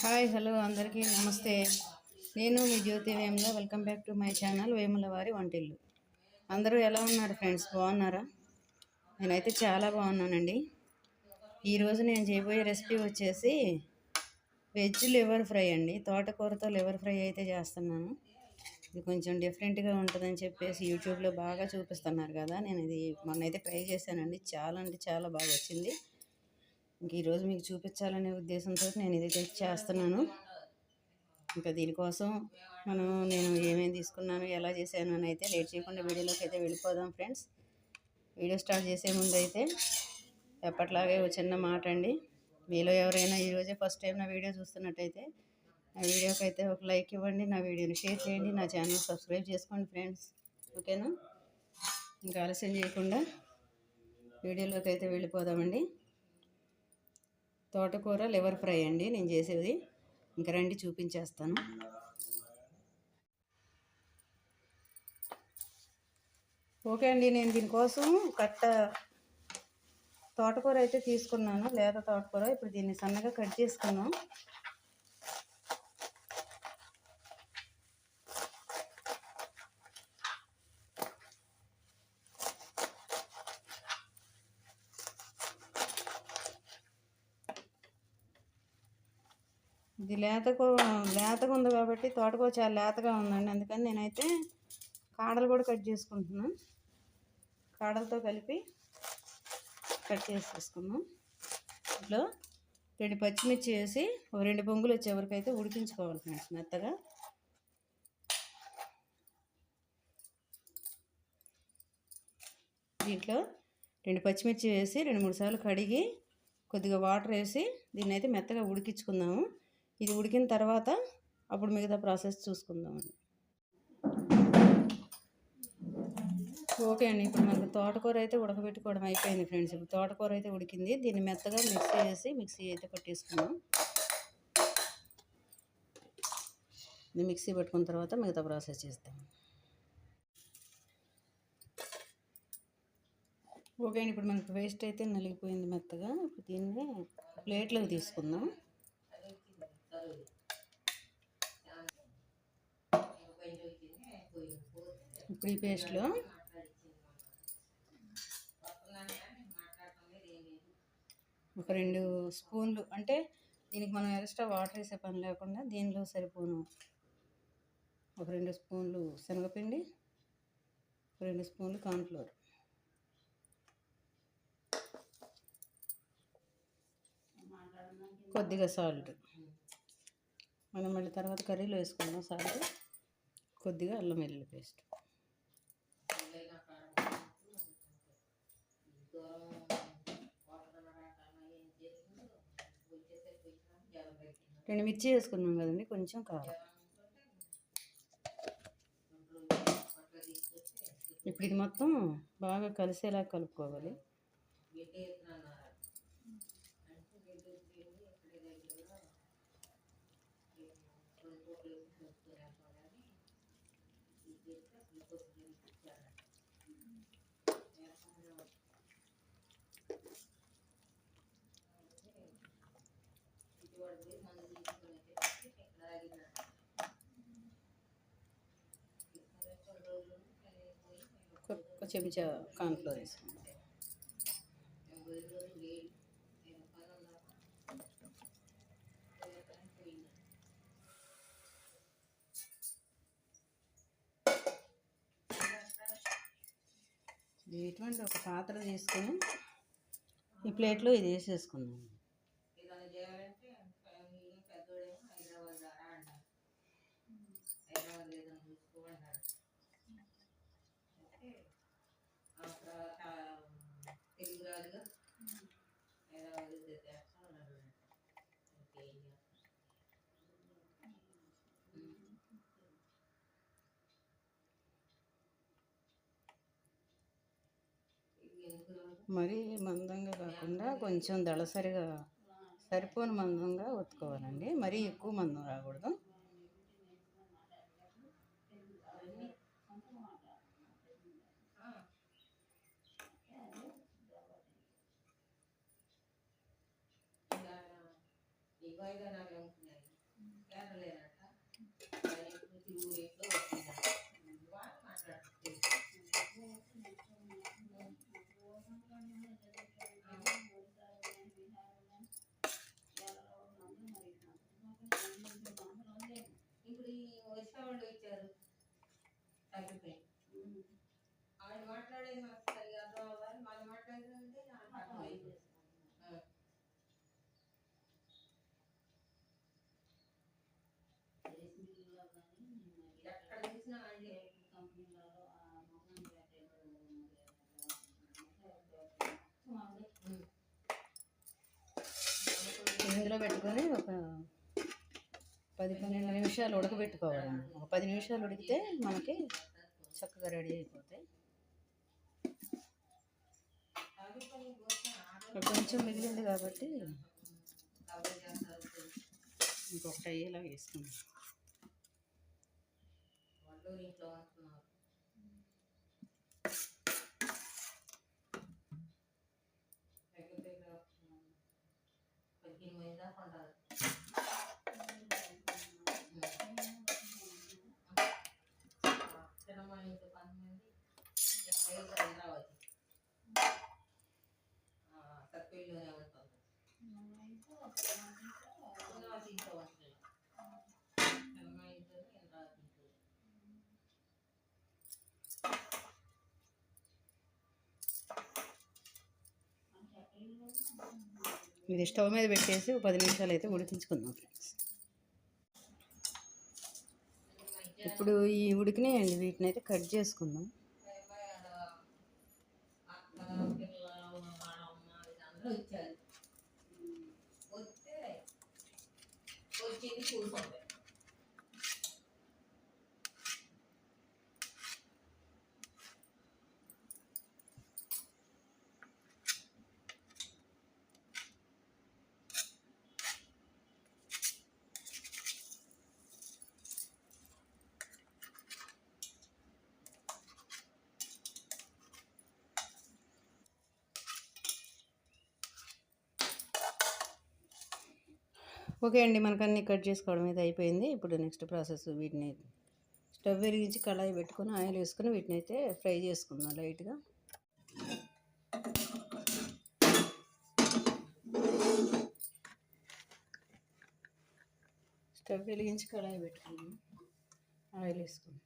Hi hello అందరికీ నమస్తే. నేను మీ Jyoti Vemula welcome back to my channel Vemula వారి వంటిల్లు. అందరూ ఎలా ఉన్నారు ఫ్రెండ్స్? బాగున్నారా? నేనైతే చాలా బాగున్నానండి. ఈరోజు నేను చేయబోయే రెసిపీ వచ్చేసి వెజ్ లివర్ ఫ్రై అండి. తోటకూరతో లివర్ ఫ్రై అయితే చేస్తున్నాను. ఇది కొంచెం డిఫరెంట్గా ఉంటుందని చెప్పేసి యూట్యూబ్లో బాగా చూపిస్తున్నారు కదా. నేను ఇది మొన్నైతే ట్రై చేశానండి. చాలా అంటే చాలా బాగా వచ్చింది. ఇంక ఈరోజు మీకు చూపించాలనే ఉద్దేశంతో నేను ఇది తెచ్చి చేస్తున్నాను. ఇంకా దీనికోసం మనం నేను ఏమేమి తీసుకున్నాను ఎలా చేశాను అని అయితే లేట్ చేయకుండా వీడియోలోకి అయితే వెళ్ళిపోదాం ఫ్రెండ్స్. వీడియో స్టార్ట్ చేసే ముందు అయితే ఎప్పట్లాగే ఒక చిన్న మాట అండి. మీలో ఎవరైనా ఈరోజే ఫస్ట్ టైం నా వీడియో చూస్తున్నట్టయితే నా వీడియోకి అయితే ఒక లైక్ ఇవ్వండి నా వీడియోని షేర్ చేయండి నా ఛానల్ సబ్స్క్రైబ్ చేసుకోండి ఫ్రెండ్స్. ఓకేనా? ఇంకా ఆలస్యం చేయకుండా వీడియోలోకి అయితే వెళ్ళిపోదామండి. తోటకూర లివర్ ఫ్రై అండి. నేను చేసేది. ఇంకా రండి చూపించేస్తాను. ఓకే అండి నేను దీనికోసం కట్ట తోటకూర అయితే తీసుకున్నాను. లేత తోటకూర. ఇప్పుడు దీన్ని సన్నగా కట్ చేసుకున్నాం ఇది లేతకు లేతగా ఉంది కాబట్టి తోటకూర చాలా లేతగా ఉందండి. అందుకని నేనైతే కాడలు కూడా కట్ చేసుకుంటున్నాను. కాడలతో కలిపి కట్ చేసేసుకున్నాం ఇట్లా రెండు పచ్చిమిర్చి వేసి ఒక రెండు పొంగులు వచ్చే వరకు అయితే ఉడికించుకోవాలి మెత్తగా. దీంట్లో రెండు పచ్చిమిర్చి వేసి రెండు మూడు సార్లు కడిగి కొద్దిగా వాటర్ వేసి దీన్ని అయితే మెత్తగా ఉడికించుకుందాము. ఇది ఉడికిన తర్వాత అప్పుడు మిగతా ప్రాసెస్ చూసుకుందామండి. ఓకే అండి ఇప్పుడు మనకు తోటకూర అయితే ఉడకబెట్టుకోవడం అయిపోయింది ఫ్రెండ్స్. ఇప్పుడు తోటకూర అయితే ఉడికింది. దీన్ని మెత్తగా మిక్సీ వేసి మిక్సీ అయితే పట్టేసుకున్నాం ఇది మిక్సీ పెట్టుకున్న తర్వాత మిగతా ప్రాసెస్ చేస్తాం. ఓకే అండి ఇప్పుడు మనకు వేస్ట్ అయితే నలిగిపోయింది మెత్తగా. ఇప్పుడు దీన్ని ప్లేట్లోకి తీసుకుందాం. ఇప్పుడు ఈ పేస్ట్లో ఒక రెండు స్పూన్లు అంటే దీనికి మనం ఎక్స్ట్రా వాటర్ వేసే పని లేకుండా దీనిలో సరిపోను. ఒక రెండు స్పూన్లు శనగపిండి ఒక రెండు స్పూన్లు కార్న్ఫ్లోర్. కొద్దిగా సాల్ట్. మనం మళ్ళీ తర్వాత కర్రీలో వేసుకుందాం సాల్ట్ కొద్దిగా అల్లం వెల్లుల్లి పేస్ట్. రెండు మిర్చి వేసుకున్నాం కదండి కొంచెం కారం. ఇప్పుడు ఇది మొత్తం బాగా కలిసేలా కలుపుకోవాలి. ఒక చెంచా కాన్ఫ్లోర్ వేసుకుంటాం ఇటువంటి ఒక పాత్ర తీసుకొని ఈ ప్లేట్లో ఇది వేసేసుకుందాం. మరీ మందంగా కాకుండా కొంచెం దళసరిగా సరిపోని మందంగా ఒత్తుకోవాలండి. మరీ ఎక్కువ మందం రాకూడదు. వైద్యనాలు ఇందులో పెట్టుకొని ఒక పది పన్నెండు నిమిషాలు ఉడకబెట్టుకోవాలండి. ఒక పది నిమిషాలు ఉడికితే మనకి చక్కగా రెడీ అయిపోతాయి. కొంచెం మిగిలింది కాబట్టి ఇంకొకటి అయ్యేలా వేసుకుందాం. మంది దాకా ఉండాలి చిన్నమ్మ ఇంట్లో పన్నెండు ఐదు హైదరాబాద్ సత్పల్లిలోనే ఉంటుంది చిన్నవాసి ఇంట్లో ఉంటుంది చిన్నమ్మ ఇంట్లో హైదరాబాద్ ఇంట్లో ఇది స్టవ్ మీద పెట్టేసి పది నిమిషాలు అయితే ఉడికించుకుందాం ఫ్రెండ్స్. ఇప్పుడు ఈ ఉడికినాయండి వీటిని అయితే కట్ చేసుకుందాం. వచ్చింది ఓకే అండి. మనకు కట్ చేసుకోవడం అయితే అయిపోయింది. ఇప్పుడు నెక్స్ట్ ప్రాసెస్ వీటిని స్టవ్ వెలిగించి కళాయి పెట్టుకొని ఆయిల్ వేసుకొని వీటిని అయితే ఫ్రై చేసుకుందాం లైట్గా. స్టవ్ వెలిగించి కళాయి పెట్టుకున్నాం ఆయిల్ వేసుకున్నాం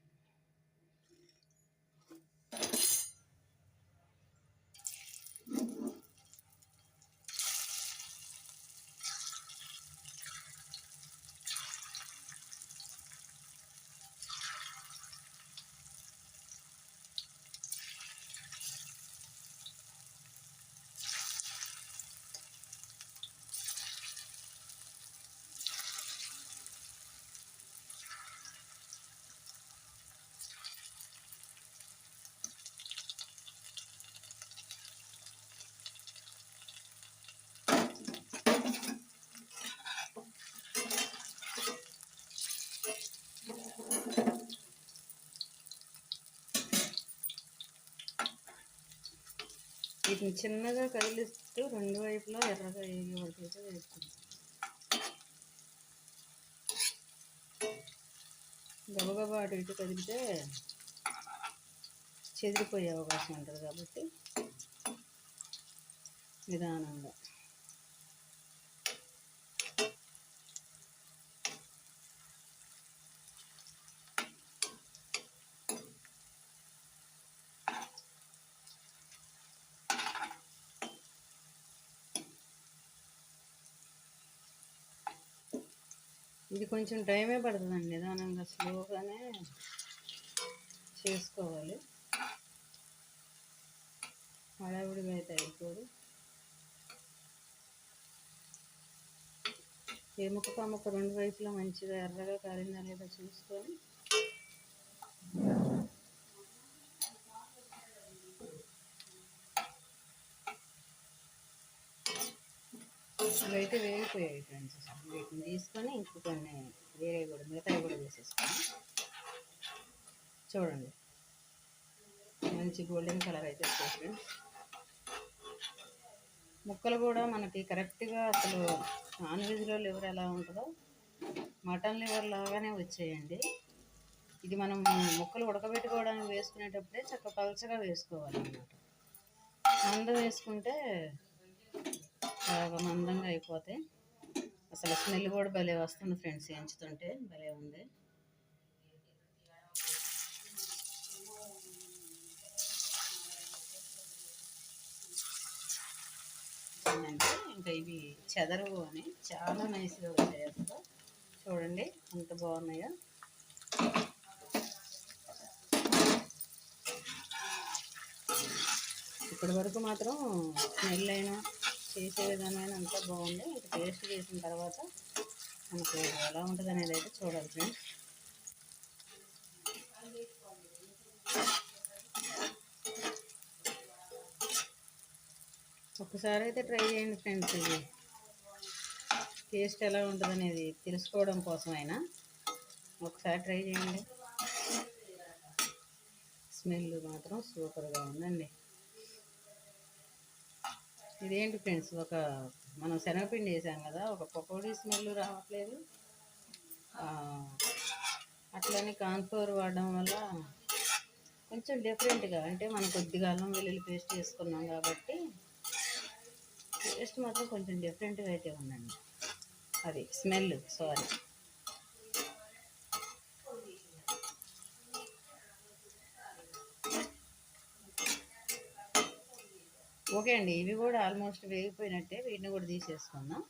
వీటిని చిన్నగా కదిలిస్తూ రెండు వైపులా ఎర్రగా వేగి వరకు అయితే వేసుకుంటాం. గబగబా అటు ఇటు కదిలితే చెదిరిపోయే అవకాశం ఉంటుంది కాబట్టి నిదానంగా. ఇది కొంచెం టైమే పడుతుందండి నిదానంగా స్లోగానే చేసుకోవాలి. హడావుడిగా అయితే అయిపోదు. ఎముక ముక్క రెండు వైపులా మంచిగా ఎర్రగా కారిందా లేదా చూసుకొని ఇవైతే వేగిపోయాయి ఫ్రెండ్స్. వీటిని తీసుకొని ఇంకో కొన్ని వేరే కూడా మిగతాయి కూడా వేసేసుకొని చూడండి. మంచి గోల్డెన్ కలర్ అయితే వచ్చేసి ఫ్రెండ్స్. ముక్కలు కూడా మనకి కరెక్ట్గా అసలు నాన్ వెజ్లో లివర్ ఎలా ఉంటుందో మటన్ లివర్ లాగానే వచ్చాయండి. ఇది మనం ముక్కలు ఉడకబెట్టుకోవడానికి వేసుకునేటప్పుడే చక్క పలచగా వేసుకోవాలన్నమాట. మందం వేసుకుంటే బాగా మందంగా అయిపోతాయి అసలు స్మెల్ కూడా భలే వస్తుంది ఫ్రెండ్స్ ఎంచుతుంటే భలే ఉంది. ఏంటంటే ఇంకా ఇవి చెదరవు అని చాలా నైస్గా వచ్చాయి అసలు. చూడండి ఎంత బాగున్నాయో. ఇప్పటి వరకు మాత్రం స్మెల్ అయినా చేసే విధానమైన అంతా బాగుంది ఇక టేస్ట్ చేసిన తర్వాత మనకు ఎలా ఉంటుంది అనేది అయితే చూడాలి ఫ్రెండ్స్. ఒకసారి అయితే ట్రై చేయండి ఫ్రెండ్స్ ఇది. టేస్ట్ ఎలా ఉంటుంది అనేది తెలుసుకోవడం కోసం అయినా ఒకసారి ట్రై చేయండి. స్మెల్ మాత్రం సూపర్గా ఉందండి. ఇదేంటి ఫ్రెండ్స్? ఒక మనం శనగపిండి వేసాం కదా ఒక పకోడీ స్మెల్ రావట్లేదు. అట్లనే కాన్ఫ్లోర్ వాడడం వల్ల కొంచెం డిఫరెంట్గా అంటే మనం కొద్దిగా అల్లం వెల్లుల్లి పేస్ట్ చేసుకున్నాం కాబట్టి టేస్ట్ మాత్రం కొంచెం డిఫరెంట్గా అయితే ఉందండి. అది స్మెల్ సారీ ఓకే అండి. ఇవి కూడా ఆల్మోస్ట్ వేగిపోయినట్టే వీటిని కూడా తీసేసుకుందాం.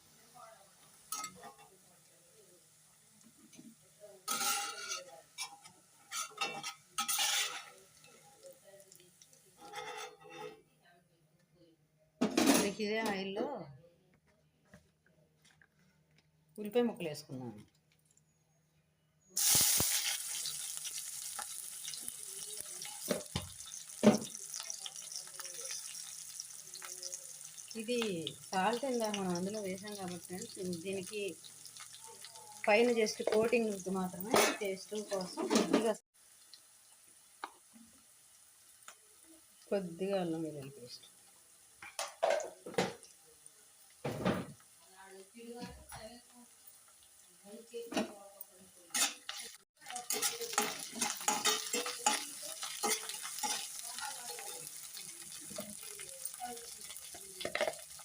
మనకి ఇదే ఆయిల్లో ఉల్లిపాయ ముక్కలు వేసుకున్నాను ఇది సాల్ట్ ఇందాక మనం అందులో వేసాం కాబట్టి ఫ్రెండ్స్ దీనికి పైన జస్ట్ కోటింగ్ మాత్రమే టేస్ట్ కోసం కొద్దిగా కొద్దిగా అల్లం వెల్లుల్లి పేస్ట్.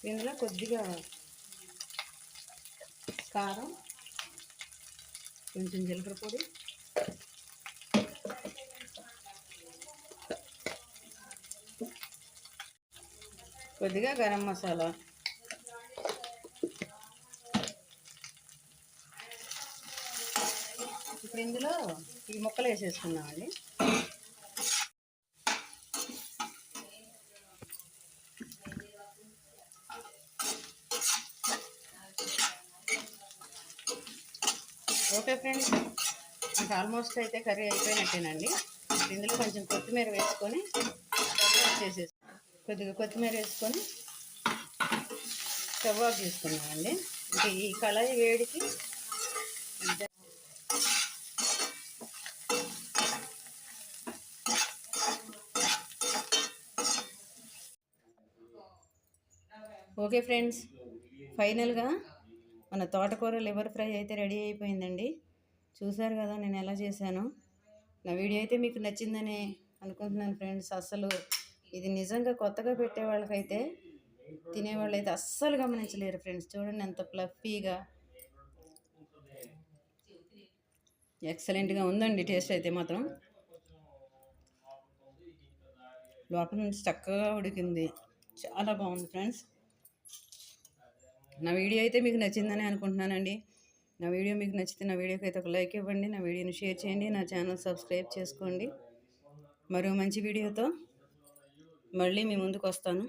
ఇందులో కొద్దిగా కారం కొంచెం జీలకర్ర పొడి కొద్దిగా గరం మసాలా. ఇప్పుడు ఇందులో ఈ ముక్కలు వేసేసుకున్నామండి ఓకే ఫ్రెండ్స్. నాకు ఆల్మోస్ట్ అయితే కర్రీ అయిపోయినట్టేనండి. ఇందులో కొంచెం కొత్తిమీర వేసుకొని స్టవ్ చేసేసి కొద్దిగా కొత్తిమీర వేసుకొని స్టవ్ ఆఫ్ చేసుకున్నామండి. ఇంకా ఈ కళాయి వేడికి ఓకే ఫ్రెండ్స్. ఫైనల్గా మన తోటకూర లివర్ ఫ్రై అయితే రెడీ అయిపోయిందండి. చూసారు కదా నేను ఎలా చేశాను. నా వీడియో అయితే మీకు నచ్చిందని అనుకుంటున్నాను ఫ్రెండ్స్. అస్సలు ఇది నిజంగా కొత్తగా పెట్టే వాళ్ళకైతే తినేవాళ్ళు అయితే అస్సలు గమనించలేరు ఫ్రెండ్స్. చూడండి ఎంత ఫ్లఫీగా ఎక్సలెంట్గా ఉందండి టేస్ట్ అయితే మాత్రం. లోపల నుంచి చక్కగా ఉడికింది. చాలా బాగుంది ఫ్రెండ్స్. నా వీడియో అయితే మీకు నచ్చిందని అనుకుంటున్నానండి. నా వీడియో మీకు నచ్చితే నా వీడియోకి అయితే ఒక లైక్ ఇవ్వండి. నా వీడియోని షేర్ చేయండి. నా ఛానల్ సబ్స్క్రైబ్ చేసుకోండి. మరో మంచి వీడియోతో మళ్ళీ మీ ముందుకు వస్తాను.